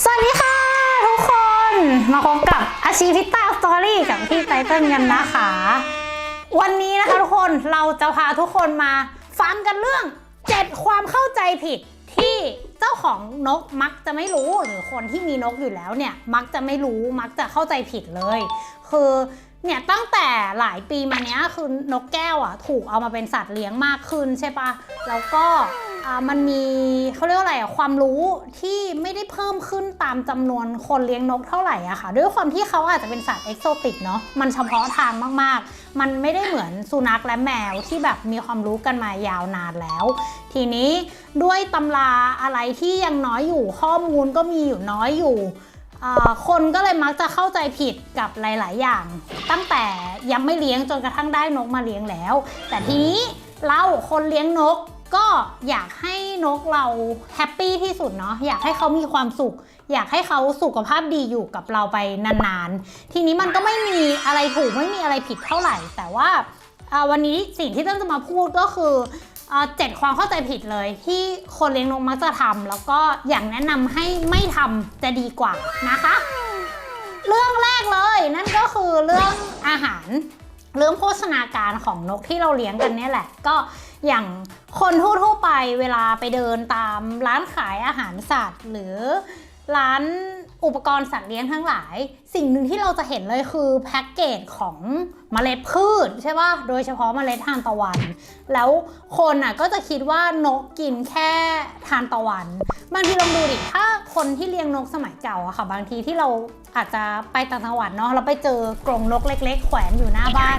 สวัสดีค่ะทุกคน มาพบกับอาชีพิต้าสตอรี่กับพี่ไตเติ้ลกันนะคะ วันนี้นะคะทุกคนเราจะพาทุกคนมาฟังกันเรื่อง 7 ความเข้าใจผิดที่เจ้าของนกมักจะไม่รู้หรือคนที่มีนกอยู่แล้วเนี่ย มักจะไม่รู้มักจะเข้าใจผิดเลย คือ เนี่ยตั้งแต่หลายปีมาเนี้ยคือนกแก้วอะถูกเอามาเป็นสัตว์เลี้ยงมากขึ้นใช่ปะแล้วก็มันมีเขาเรียกว่าอะไรอะความรู้ที่ไม่ได้เพิ่มขึ้นตามจำนวนคนเลี้ยงนกเท่าไหร่อะค่ะ ด้วยความที่เขาอาจจะเป็นสัตว์เอกโซติกเนาะมันเฉพาะทางมากๆ มันไม่ได้เหมือนสุนัขและแมวที่แบบมีความรู้กันมายาวนานแล้ว ทีนี้ด้วยตำราอะไรที่ยังน้อยอยู่ข้อมูลก็มีอยู่น้อยอยู่ คนก็เลยมักจะเข้าใจผิดกับหลาย ๆ อย่าง ตั้งแต่ยังไม่เลี้ยงจนกระทั่งได้นกมาเลี้ยงแล้ว แต่ทีนี้เราคนเลี้ยงนกก็อยากให้นกเราแฮปปี้ที่สุดเนาะอยากให้เขามีความสุข อยากให้เขาสุขภาพดีอยู่กับเราไปนาน ๆ ทีนี้มันก็ไม่มีอะไรถูกไม่มีอะไรผิดเท่าไหร่ แต่ว่าวันนี้สิ่งที่ต้องจะมาพูดก็คือ เจ็ดความเข้าใจผิดเลย ที่คนเลี้ยงนกมักจะทำแล้วก็อยากแนะนำให้ไม่ทำจะดีกว่านะคะ เรื่องแรกเลยนั่นก็คือเรื่องอาหาร เรื่องโภชนาการของนกที่เราเลี้ยงกันเนี่ยแหละ ก็อย่างคนทั่วๆไปเวลาไปเดินตามร้านขายอาหารสัตว์ หรือร้าน อุปกรณ์สัตว์เลี้ยงทั้งหลาย สิ่งหนึ่งที่เราจะเห็นเลยคือแพ็กเกจของเมล็ดพืชใช่ป่ะโดยเฉพาะเมล็ดทานตะวัน แล้วคนอะก็จะคิดว่านกกินแค่ทานตะวัน บางทีลองดูดิถ้าคนที่เลี้ยงนกสมัยเก่าอะค่ะ บางทีที่เราอาจจะไปต่างจังหวัดเนาะเราไปเจอกรงนกเล็ก ๆ แขวนอยู่หน้าบ้าน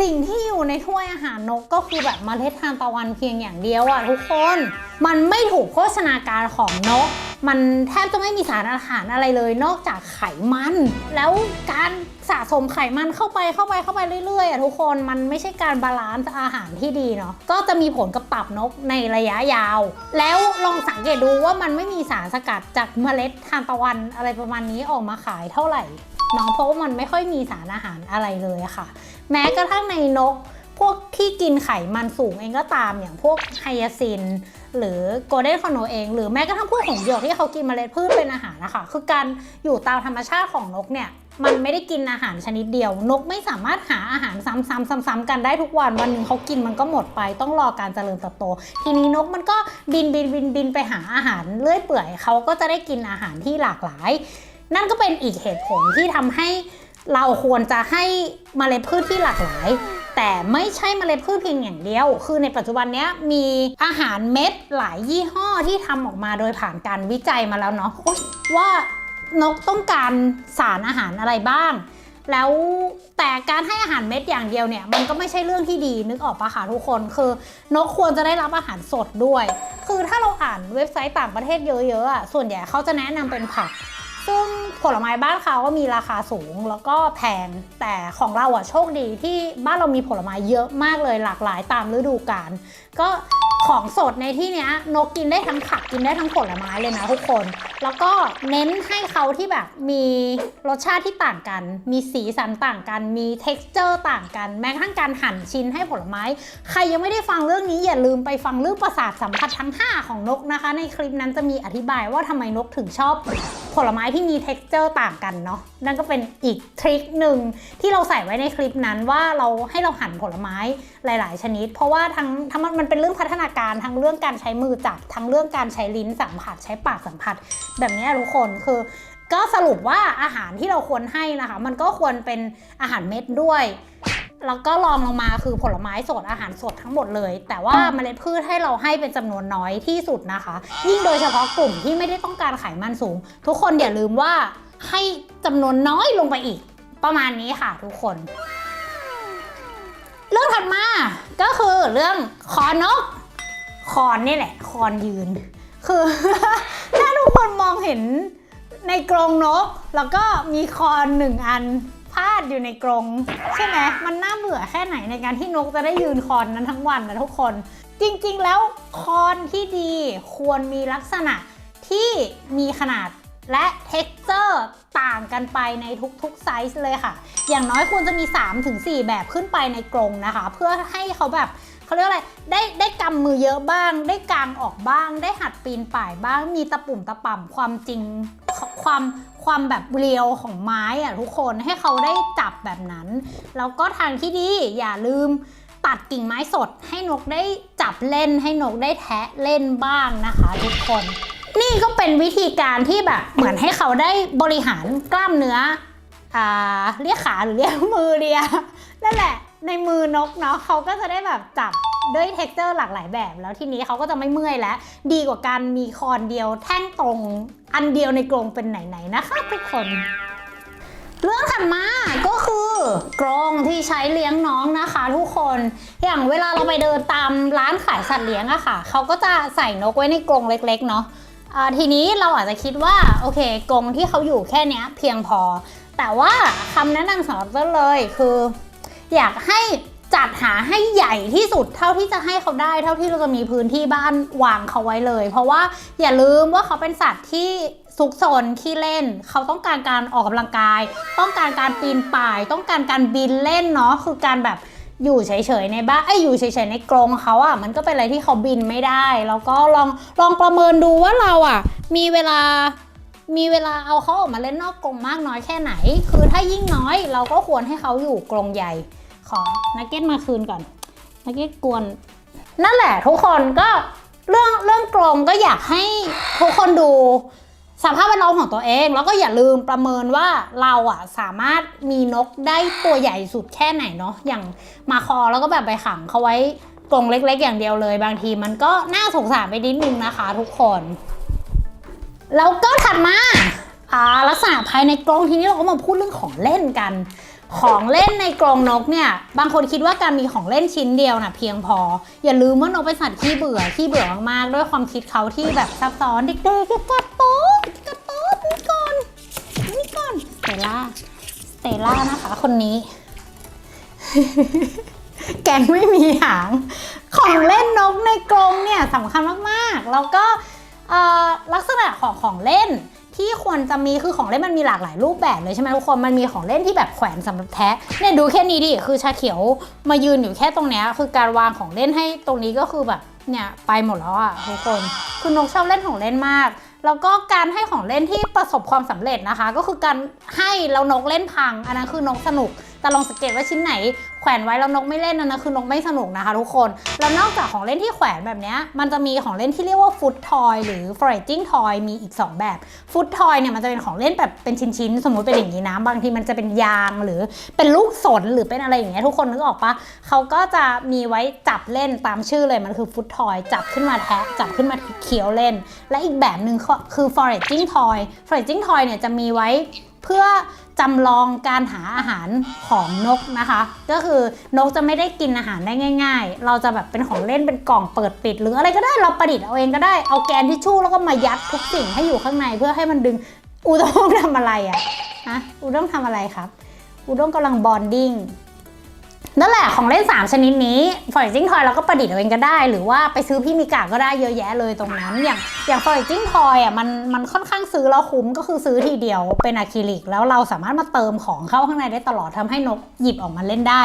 สิ่งที่อยู่ในถ้วยอาหารนกก็คือแบบเมล็ดทานตะวันเพียงอย่างเดียวอะทุกคน มันไม่ถูกโภชนาการของนก มันแทบจะไม่มีสารอาหารอะไรเลย นอกจากไขมัน แล้วการสะสมไขมันเข้าไปเข้าไปเข้าไปเรื่อยๆอะทุกคนมันไม่ใช่การบาลานซ์อาหารที่ดีเนาะก็จะมีผลกับตับนกในระยะยาว แล้วลองสังเกตดูว่ามันไม่มีสารสกัดจากเมล็ดทานตะวันอะไรประมาณนี้ออกมาขายเท่าไหร่เนาะเพราะว่ามันไม่ค่อยมีสารอาหารอะไรเลยอะค่ะ แม้กระทั่งในนกพวกที่กินไขมันสูงเองก็ตามอย่างพวกไฮยาซิน หรือโกลเด้นคอนโนเองหรือแม้กระทั่งพวกหงส์หยวกที่เขากินเมล็ดพืชเป็นอาหารนะคะคือการอยู่ตามธรรมชาติของนกเนี่ยมันไม่ได้กินอาหารชนิดเดียวนกไม่สามารถหาอาหารซ้ำๆๆๆกันได้ทุกวันวันหนึ่งเขากินมันก็หมดไปต้องรอการเจริญเติบโต ทีนี้นกมันก็บินบินบินบินไปหาอาหารเลื่อยเปื่อยเขาก็จะได้กินอาหารที่หลากหลาย นั่นก็เป็นอีกเหตุผลที่ทำให้เราควรจะให้เมล็ดพืชที่หลากหลาย แต่ไม่ใช่เมล็ดพืชเพียงอย่างเดียว คือในปัจจุบันนี้มีอาหารเม็ดหลายยี่ห้อที่ทำออกมาโดยผ่านการวิจัยมาแล้วเนาะว่านกต้องการสารอาหารอะไรบ้าง แล้วแต่การให้อาหารเม็ดอย่างเดียวเนี่ย มันก็ไม่ใช่เรื่องที่ดีนึกออกปะคะทุกคนคือนกควรจะได้รับอาหารสดด้วย คือถ้าเราอ่านเว็บไซต์ต่างประเทศเยอะๆอะส่วนใหญ่เขาจะแนะนำเป็นผัก ซึ่งผลไม้บ้านเขาก็มีราคาสูงแล้วก็แพง แต่ของเราอะโชคดีที่บ้านเรามีผลไม้เยอะมากเลยหลากหลายตามฤดูกาลก็ของสดในที่เนี้ยนกกินได้ทั้งผักกินได้ทั้งผลไม้เลยนะทุกคน แล้วก็เน้นให้เขาที่แบบมีรสชาติที่ต่างกัน มีสีสันต่างกัน มี t e x t อร์ต่างกัน แม้กระทั่งการหั่นชิ้นให้ผลไม้ ใครยังไม่ได้ฟังเรื่องนี้อย่าลืมไปฟังเรื่องประสาทสัมผัสทั้ง 5 ของนกนะคะ ในคลิปนั้นจะมีอธิบายว่าทำไมนกถึงชอบผลไม้ที่มี t e x t อร์ต่างกันเนาะนั่นก็เป็นอีกทริคหนึ่งที่เราใส่ไว้ในคลิปนั้นว่าเราให้เราหั่นผลไม้หลาย ๆ ชนิด เพราะว่าทั้งทั้งมันมันเป็นเรื่องพัฒนาการทั้งเรื่องการใช้มือจับทั้งเรื่องการใช้ลิ้นสัมผัส ใช้ปากสัมผัส แบบนี้ทุกคนคือก็สรุปว่าอาหารที่เราควรให้นะคะ มันก็ควรเป็นอาหารเม็ดด้วย แล้วก็ลองลงมาคือผลไม้สดอาหารสดทั้งหมดเลย แต่ว่าเมล็ดพืชให้เราให้เป็นจำนวนน้อยที่สุดนะคะ ยิ่งโดยเฉพาะกลุ่มที่ไม่ได้ต้องการไขมันสูง ทุกคนอย่าลืมว่าให้จำนวนน้อยลงไปอีก ประมาณนี้ค่ะทุกคน เรื่องถัดมาก็คือเรื่องคอนกคอนนี่แหละ คอนยืน คือ ถ้าทุกคนมองเห็นในกรงนก แล้วก็มีคอนหนึ่งอันพาดอยู่ในกรง ใช่ไหมมันน่าเบื่อแค่ไหนในการที่นกจะได้ยืนคอนนั้นทั้งวันนะทุกคน จริงๆ แล้วคอนที่ดีควรมีลักษณะที่มีขนาดและ texture ต่างกันไปในทุกๆไซส์เลยค่ะ อย่างน้อยควรจะมี 3-4 แบบขึ้นไปในกรงนะคะ เพื่อให้เขาแบบเขาเรียกอะไร ได้ได้กำมือเยอะบ้าง ได้กางออกบ้าง ได้หัดปีนป่ายบ้าง มีตะปุ่มตะป่ำความจริง ความความแบบเรียวของไม้อะทุกคนให้เขาได้จับแบบนั้น แล้วก็ทางที่ดีอย่าลืมตัดกิ่งไม้สดให้นกได้จับเล่นให้นกได้แทะเล่นบ้างนะคะ ทุกคน นี่ก็เป็นวิธีการที่แบบเหมือนให้เขาได้บริหารกล้ามเนื้ออ่าเรียกขาหรือเรียกมือเรียนั่นแหละ ในมือนกเนาะเขาก็จะได้แบบจับด้วยเท็กเจอร์หลากหลายแบบ แล้วทีนี้เขาก็จะไม่เมื่อยแล้ว ดีกว่าการมีคอนเดียวแท่งตรง อันเดียวในกรงเป็นไหนๆนะคะทุกคน เรื่องถัดมาก็คือกรงที่ใช้เลี้ยงน้องนะคะทุกคน อย่างเวลาเราไปเดินตามร้านขายสัตว์เลี้ยงอะค่ะ เขาก็จะใส่นกไว้ในกรงเล็กๆเนาะทีนี้เราอาจจะคิดว่าโอเคกรงที่เขาอยู่แค่นี้เพียงพอ แต่ว่าคำแนะนำสำหรับต้นเลยคือ อยากให้จัดหาให้ใหญ่ที่สุดเท่าที่จะให้เขาได้เท่าที่เราจะมีพื้นที่บ้านวางเขาไว้เลย เพราะว่าอย่าลืมว่าเขาเป็นสัตว์ที่ซุกซนขี้เล่น เขาต้องการการออกกำลังกาย ต้องการการปีนป่าย ต้องการการบินเล่นเนาะคือการแบบอยู่เฉยๆในบ้านไอ้อยู่เฉยๆในกรงเขาอะ่ะมันก็เป็นอะไรที่เขาบินไม่ได้ แล้วก็ลองลองประเมินดูว่าเราอะ่ะ มีเวลามีเวลาเอาเขาออกมาเล่นนอกกรงมากน้อยแค่ไหน คือถ้ายิ่งน้อยเราก็ควรให้เขาอยู่กรงใหญ่ ขอนักเก็ตมาคืนก่อนนักเก็ตกวนนั่นแหละทุกคนก็เรื่องเรื่องกรงก็อยากให้ทุกคนดูสภาพแวดล้อมของตัวเอง แล้วก็อย่าลืมประเมินว่าเราอะสามารถมีนกได้ตัวใหญ่สุดแค่ไหนเนาะอย่างมาคอแล้วก็แบบไปขังเขาไว้กรงเล็ก ๆ อย่างเดียวเลย บางทีมันก็น่าสงสารไปนิดนึงนะคะ ทุกคน แล้วก็ถัดมาอ่าลักษณะภายในกรงทีนี้เราก็มาพูดเรื่องของเล่นกัน ของเล่นในกรงนกเนี่ยบางคนคิดว่าการมีของเล่นชิ้นเดียวน่ะเพียงพอ อย่าลืมว่านกเป็นสัตว์ขี้เบื่อขี้เบื่อมากๆ ด้วยความคิดเขาที่แบบซับซ้อนเด็กๆก็กัดโต๊ะกัดโต๊ะนี่ก่อนนี่ก่อนสเตล่าสเตล่านะคะคนนี้ แกงไม่มีหาง ของเล่นนกในกรงเนี่ยสำคัญมากๆ แล้วก็ลักษณะของของเล่น ที่ควรจะมีคือของเล่นมันมีหลากหลายรูปแบบเลยใช่ไหมทุกคนมันมีของเล่นที่แบบแขวนสำหรับแทะเนี่ยดูแค่นี้ดิคือชาเขียวมายืนอยู่แค่ตรงเนี้ยคือการวางของเล่นให้ตรงนี้ก็คือแบบเนี่ยไปหมดแล้วอะทุกคนคือนกชอบเล่นของเล่นมาก แล้วก็การให้ของเล่นที่ประสบความสำเร็จนะคะ ก็คือการให้แล้วนกเล่นพัง อันนั้นคือนกสนุกแต่ลองสังเกตว่าชิ้นไหนแขวนไว้แล้วนกไม่เล่นอันนั้นคือนกไม่สนุกนะคะทุกคน แล้วนอกจากของเล่นที่แขวนแบบนี้มันจะมีของเล่นที่เรียกว่าฟุตทอยหรือ foraging toy มีอีก 2 แบบฟุตทอยเนี่ยมันจะเป็นของเล่นแบบเป็นชิ้นๆ สมมุติเป็นอย่างนี้นะ บางทีมันจะเป็นยางหรือเป็นลูกสนหรือเป็นอะไรอย่างเงี้ยทุกคนนึกออกปะเขาก็จะมีไว้จับเล่นตามชื่อเลยมันคือฟุตทอยจับขึ้นมาแทะจับขึ้นมาเคี้ยวเล่น และอีกแบบหนึ่งก็คือ foraging toy foraging toy เนี่ยจะมีไว้ เพื่อจำลองการหาอาหารของนกนะคะ ก็คือนกจะไม่ได้กินอาหารได้ง่าย ๆ เราจะแบบเป็นของเล่นเป็นกล่องเปิดปิด หรืออะไรก็ได้เราประดิษฐ์เอาเองก็ได้เอาแกนทิชชู่แล้วก็มายัดทุกสิ่งให้อยู่ข้างในเพื่อให้มันดึงอูด้งทำอะไรอะฮะอูด้งทำอะไรครับอูด้งกำลังบอนดิ้ง นั่นแหละของเล่น 3 ชนิดนี้ foraging toy เราก็ประดิษฐ์เอาเองก็ได้ หรือว่าไปซื้อพี่มิกาก็ได้เยอะแยะเลยตรงนั้น อย่างอย่าง foraging toy อะมันมันค่อนข้างซื้อแล้วคุ้มก็คือซื้อทีเดียวเป็นอะคริลิก แล้วเราสามารถมาเติมของเข้าข้างในได้ตลอดทำให้นกหยิบออกมาเล่นได้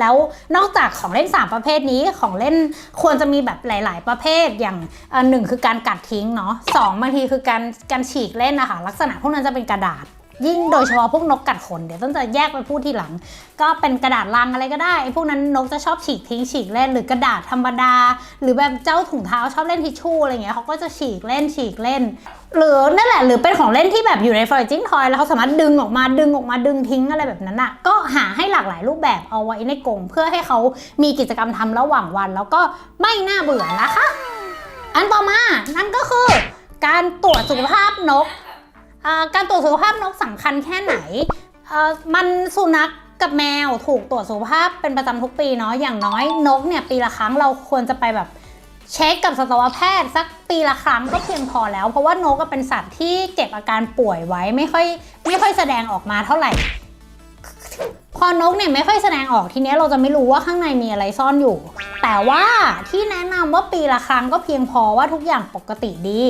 แล้วนอกจากของเล่น 3 ประเภทนี้ของเล่นควรจะมีแบบหลาย ๆ ประเภทอย่างหนึ่งคือการกัดทิ้งเนาะสองบางทีคือการการฉีกเล่นนะคะลักษณะพวกนั้นจะเป็นกระดาษ ยิ่งโดยเฉพาะพวกนกกัดขนเดี๋ยวต้นจะแยกไปพูดทีหลัง ก็เป็นกระดาษลังอะไรก็ได้ไอ้พวกนั้นนกจะชอบฉีกทิ้งฉีกเล่นหรือกระดาษธรรมดา หรือแบบเจ้าถุงเท้าชอบเล่นทิชชู่อะไรเงี้ยเขาก็จะฉีกเล่นฉีกเล่น หรือนั่นแหละหรือเป็นของเล่นที่แบบอยู่ใน foraging toy แล้วเขาสามารถดึงออกมาดึงออกมาดึงทิ้งอะไรแบบนั้นอะก็หาให้หลากหลายรูปแบบเอาไว้ในกรงเพื่อให้เขามีกิจกรรมทำระหว่างวัน แล้วก็ไม่น่าเบื่อนะคะ อันต่อมานั่นก็คือการตรวจสุขภาพนก การตรวจสุขภาพนกสำคัญแค่ไหน มันสุนัขกับแมวถูกตรวจสุขภาพเป็นประจำทุกปีเนาะอย่างน้อยนกเนี่ยปีละครั้งเราควรจะไปแบบเช็คกับสัตวแพทย์สักปีละครั้งก็เพียงพอแล้ว เพราะว่านกก็เป็นสัตว์ที่เก็บอาการป่วยไว้ไม่ค่อยไม่ค่อยแสดงออกมาเท่าไหร่ พอนกเนี่ยไม่ค่อยแสดงออกทีนี้เราจะไม่รู้ว่าข้างในมีอะไรซ่อนอยู่ แต่ว่าที่แนะนำว่าปีละครั้งก็เพียงพอว่าทุกอย่างปกติดี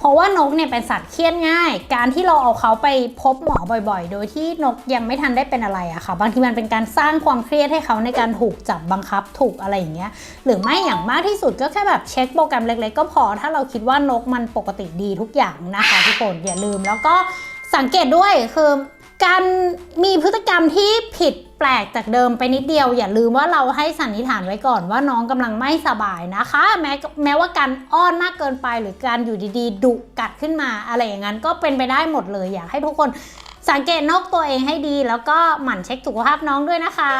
เพราะว่านกเนี่ยเป็นสัตว์เครียดง่าย การที่เราเอาเขาไปพบหมอบ่อยๆ โดยที่นกยังไม่ทันได้เป็นอะไรอะค่ะ บางทีมันเป็นการสร้างความเครียดให้เขาในการถูกจับบังคับถูกอะไรอย่างเงี้ย หรือไม่อย่างมากที่สุดก็แค่แบบเช็คโปรแกรมเล็กๆ ก็พอ ถ้าเราคิดว่านกมันปกติดีทุกอย่างนะคะทุกคนอย่าลืม แล้วก็สังเกตด้วยคือการมีพฤติกรรมที่ผิด แปลกจากเดิมไปนิดเดียว อย่าลืมว่าเราให้สันนิษฐานไว้ก่อนว่าน้องกำลังไม่สบายนะคะ แม้แม้ว่าการอ้อนมากเกินไปหรือการอยู่ดีๆ ดุกัดขึ้นมา อะไรอย่างนั้นก็เป็นไปได้หมดเลยอยากให้ทุกคนสังเกตนกตัวเองให้ดี แล้วก็หมั่นเช็คสุขภาพน้องด้วยนะคะ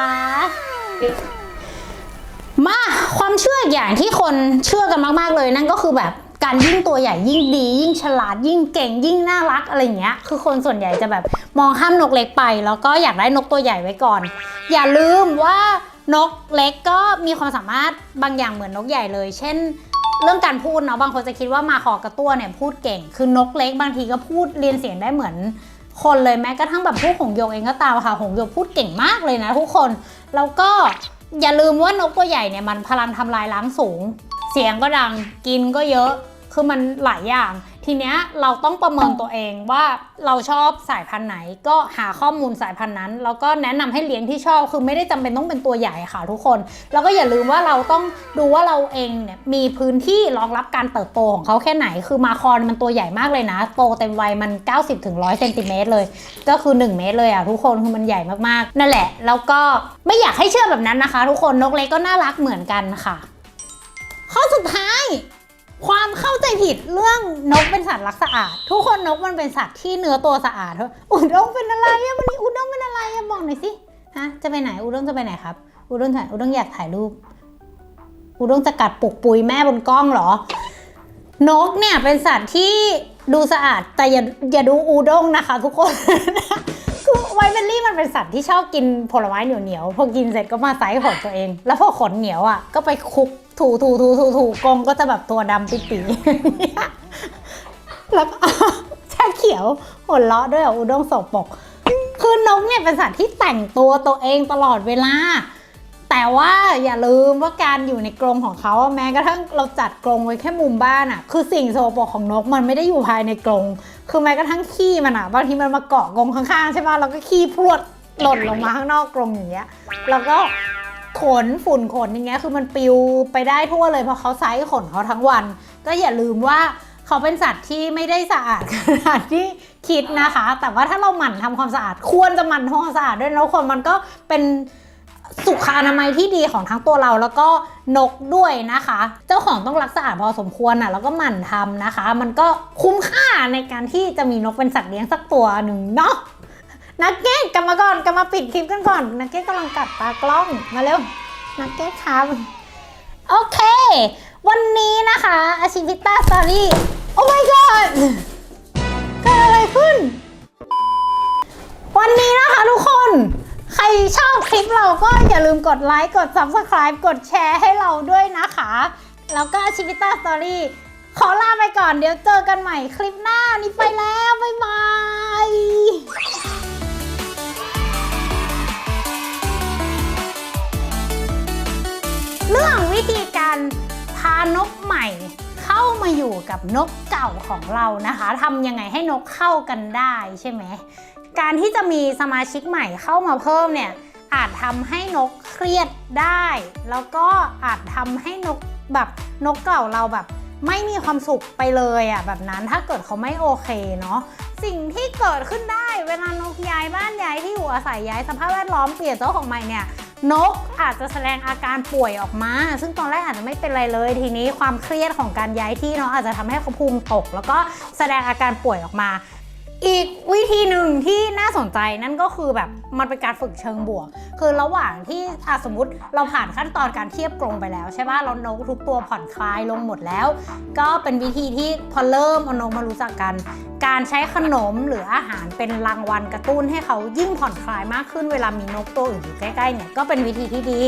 มาความเชื่ออีกอย่างที่คนเชื่อกันมาก ๆ เลยนั่นก็คือแบบ การยิ่งตัวใหญ่ยิ่งดี ยิ่งฉลาดยิ่งเก่งยิ่งน่ารักอะไรเงี้ย คือคนส่วนใหญ่จะแบบมองข้ามนกเล็กไป แล้วก็อยากได้นกตัวใหญ่ไว้ก่อน อย่าลืมว่านกเล็กก็มีความสามารถบางอย่างเหมือนนกใหญ่เลย เช่น เรื่องการพูดเนาะบางคนจะคิดว่ามาขอกระตั้วเนี่ยพูดเก่ง คือนกเล็กบางทีก็พูดเรียนเสียงได้เหมือนคนเลยแม้กระทั่งแบบพวกหงโยกเองก็ตามค่ะหงโยกพูดเก่งมากเลยนะทุกคนแล้วก็อย่าลืมว่านกตัวใหญ่เนี่ยมันพลังทำลายล้างสูง เสียงก็ดังกินก็เยอะ คือมันหลายอย่าง ทีเนี้ยเราต้องประเมินตัวเองว่าเราชอบสายพันธุ์ไหน ก็หาข้อมูลสายพันธุ์นั้น แล้วก็แนะนำให้เลี้ยงที่ชอบคือไม่ได้จำเป็นต้องเป็นตัวใหญ่ค่ะทุกคน แล้วก็อย่าลืมว่าเราต้องดูว่าเราเองเนี่ยมีพื้นที่รองรับการเติบโตของเขาแค่ไหน คือมาคอนมันตัวใหญ่มากเลยนะ โตเต็มวัยมัน 90ถึง100เซนติเมตรเลย ก็คือ 1 เมตรเลยอะทุกคนคือมันใหญ่มากๆ นั่นแหละ แล้วก็ไม่อยากให้เชื่อแบบนั้นนะคะ ทุกคนนกเล็กก็น่ารักเหมือนกันค่ะ ข้อสุดท้าย ความเข้าใจผิดเรื่องนกเป็นสัตว์รักสะอาด ทุกคนนกมันเป็นสัตว์ที่เนื้อตัวสะอาดเถอะอุด้งเป็นอะไรอะวันนี้อุด้งเป็นอะไรอะบอกหน่อยสิฮะจะไปไหนอุด้งจะไปไหนครับอุด้งถ่ายอุด้งอยากถ่ายรูปอุด้งจะกัดปุกปุยแม่บนกล้องเหรอนกเนี่ยเป็นสัตว์ที่ดูสะอาดแต่อย่าอย่าดูอูด้งนะคะ ทุกคนคือไวเบลลี่มันเป็นสัตว์ที่ชอบกินผลไม้เหนียวเหนียวๆพอกินเสร็จก็มาไซส์ขนตัวเอง แล้วพอขนเหนียวอะก็ไปคุก ถูถูถูถูถูกงก็จะแบบตัวดำปิดปีแล้วก็ชาเขียวหัวเราะด้วยอุด้งโสปก คือนกเนี่ยเป็นสัตว์ที่แต่งตัวตัวเองตลอดเวลา แต่ว่าอย่าลืมว่าการอยู่ในกรงของเขาแม้กระทั่งเราจัดกรงไว้แค่มุมบ้านอะคือสิ่งโสโปรกของนกมันไม่ได้อยู่ภายในกรง คือแม้กระทั่งขี้มันอะบางทีมันมาเกาะกรงข้างๆใช่ป่ะแล้วก็ขี้พรวดหล่นลงมาข้างนอกกรงอย่างเงี้ย แล้วก็ ขนฝุ่นขนอย่างเงี้ยคือมันปิวไปได้ทั่วเลยเพราะเขาไซส์ขนเขาทั้งวัน ก็อย่าลืมว่าเขาเป็นสัตว์ที่ไม่ได้สะอาดขนาดที่คิดนะคะ แต่ว่าถ้าเราหมั่นทำความสะอาด ควรจะหมั่นทำความสะอาดด้วยนะคนมันก็เป็นสุขอนามัยที่ดีของทั้งตัวเราแล้วก็นกด้วยนะคะ เจ้าของต้องรักสะอาดพอสมควรอะแล้วก็หมั่นทำนะคะ มันก็คุ้มค่าในการที่จะมีนกเป็นสัตว์เลี้ยงสักตัวหนึ่งเนาะ นักเก็ตกลับมาก่อนกลับมาปิดคลิปกันก่อน นักเก็ตกำลังกัดตากล้องมาเร็วนักเก็ตครับโอเค วันนี้นะคะอาชิพิต้าสตอรี่โอ้ my god เกิดอะไรขึ้น วันนี้นะคะทุกคน ใครชอบคลิปเราก็อย่าลืมกดไลค์ กด Subscribe กดแชร์ให้เราด้วยนะคะ แล้วก็อาชิวิต้าสตอรี่ขอลาไปก่อนเดี๋ยวเจอกันใหม่คลิปหน้านี้ไปแล้ว บ๊ายบาย เรื่องวิธีการพานกใหม่เข้ามาอยู่กับนกเก่าของเรานะคะทำยังไงให้นกเข้ากันได้ใช่ไหมการที่จะมีสมาชิกใหม่เข้ามาเพิ่มเนี่ยอาจทำให้นกเครียดได้ แล้วก็อาจทำให้นกแบบนกเก่าเราแบบ ไม่มีความสุขไปเลยอะ่ะแบบนั้นถ้าเกิดเขาไม่โอเคเนาะสิ่งที่เกิดขึ้นได้เวลานกย้ายบ้านย้ายที่อยู่อาศัยย้ายสภาพแวดล้อมเปลี่ยนเจ้าของใหม่เนี่ยนกอาจจะแสดงอาการป่วยออกมา ซึ่งตอนแรกอาจจะไม่เป็นไรเลย ทีนี้ความเครียดของการย้ายที่เนาะอาจจะทำให้เขาภูมิตก แล้วก็แสดงอาการป่วยออกมา อีกวิธีหนึ่งที่ สนใจนั่นก็คือแบบมันเป็นการฝึกเชิงบวก คือระหว่างที่สมมติเราผ่านขั้นตอนการเทียบกรงไปแล้วใช่ป่ะเรานกทุกตัวผ่อนคลายลงหมดแล้ว ก็เป็นวิธีที่พอเริ่มอนกมารู้จักกัน การใช้ขนมหรืออาหารเป็นรางวัลกระตุ้นให้เขายิ่งผ่อนคลายมากขึ้นเวลามีนกตัวอื่นอยู่ใกล้ๆเนี่ยก็เป็นวิธีที่ดี